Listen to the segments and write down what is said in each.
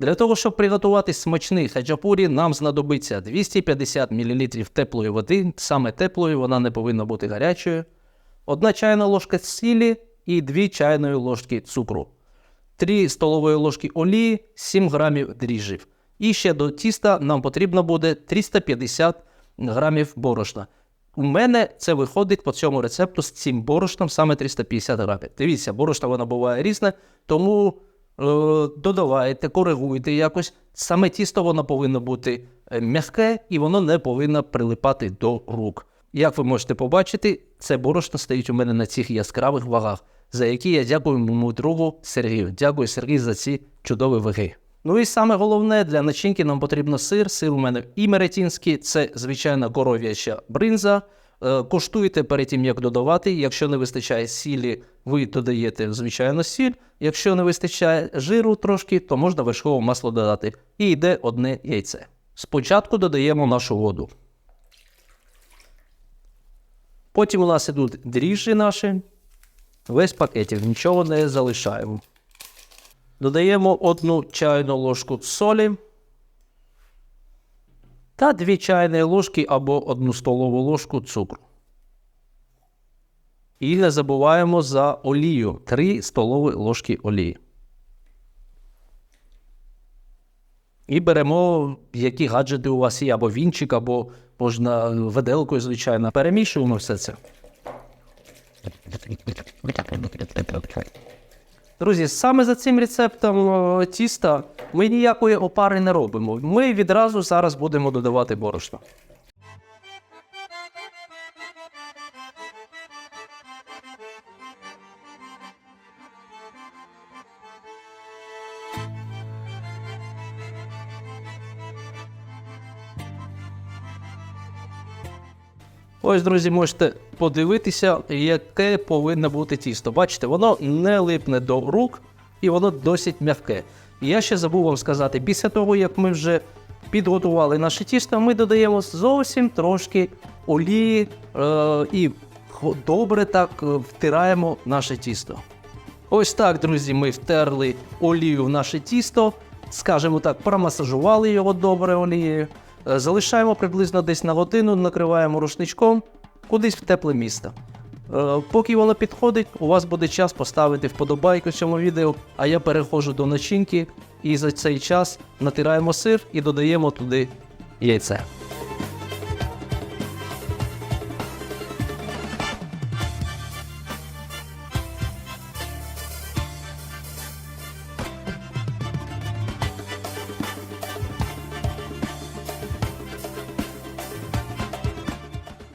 Для того, щоб приготувати смачний хачапурі, нам знадобиться 250 мл теплої води, саме теплої, вона не повинна бути гарячою, 1 чайна ложка сілі і 2 чайної ложки цукру, 3 столової ложки олії, 7 грамів дріжджів. І ще до тіста нам потрібно буде 350 грамів борошна. У мене це виходить по цьому рецепту з цим борошном саме 350 грамів. Дивіться, борошно воно буває різне, тому додавайте, коригуйте якось. Саме тісто воно повинно бути е, м'яке і воно не повинно прилипати до рук. Як ви можете побачити, це борошно стоїть у мене на цих яскравих вагах, за які я дякую моєму другу Сергію. Дякую, Сергій, за ці чудові ваги. Ну і саме головне для начинки нам потрібно сир. Сир у мене і меретінський, це звичайна коров'яча бринза. Е, Коштуйте перед тим, як додавати. Якщо не вистачає сілі, ви додаєте звичайно сіль. Якщо не вистачає жиру трошки, то можна вершкове масло додати. І йде одне яйце. Спочатку додаємо нашу воду. Потім у нас ідуть дріжджі наші. Весь пакетик, нічого не залишаємо. Додаємо одну чайну ложку солі та 2 чайні ложки або одну столову ложку цукру. І не забуваємо за олію 3 столові ложки олії. І беремо, які гаджети у вас є, або вінчик, або можна виделкою, звичайно. Перемішуємо все це. Друзі, саме за цим рецептом е, тіста ми ніякої опари не робимо. Ми відразу зараз будемо додавати борошно. Ось, друзі, можете подивитися, яке повинно бути тісто. Бачите, воно не липне до рук і воно досить м'яке. Я ще забув вам сказати, після того, як ми вже підготували наше тісто, ми додаємо зовсім трошки олії е- і добре так е, втираємо наше тісто. Ось так, друзі, ми втерли олію в наше тісто, скажімо так, промасажували його добре олією. Е, Залишаємо приблизно десь на годину, накриваємо рушничком кудись в тепле місто. Е, Поки воно підходить, у вас буде час поставити вподобайку цьому відео, а я переходжу до начинки і за цей час натираємо сир і додаємо туди яйце.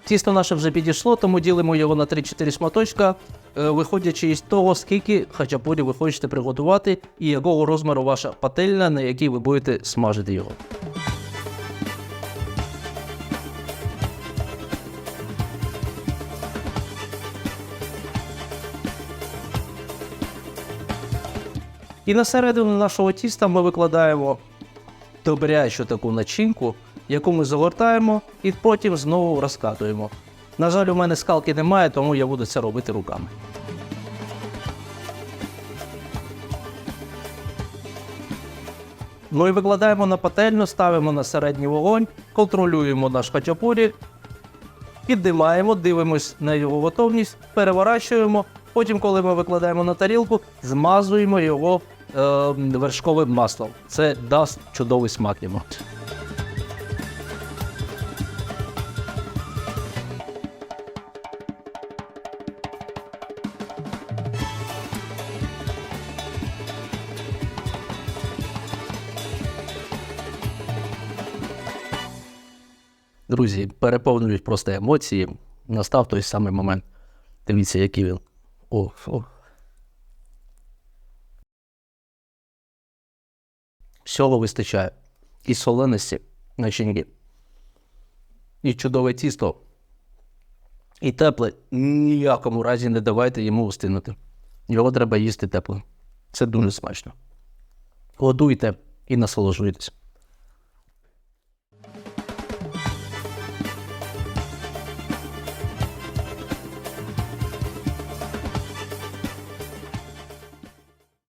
Тісто наше вже підійшло, тому ділимо його на 3-4 шматочка, е, виходячи із того, скільки хачапурі ви хочете приготувати і якого розміру ваша пательня, на якій ви будете смажити його. І на середину нашого тіста ми викладаємо добрячу таку начинку, яку ми загортаємо і потім знову розкатуємо. На жаль, у мене скалки немає, тому я буду це робити руками. Ну і викладаємо на пательню, ставимо на середній вогонь, контролюємо наш хачапурі, піднімаємо, дивимось на його готовність, переворачуємо. Потім, коли ми викладаємо на тарілку, змазуємо його е, вершковим маслом. Це дасть чудовий смак йому. Друзі, переповнюють просто емоції. Настав той самий момент. Дивіться, який він. О, о. Всього вистачає. І соленості начинки. І чудове тісто. І тепле. Ніякому разі не давайте йому устинути. Його треба їсти теплим. Це дуже смачно. Годуйте і насолоджуйтесь.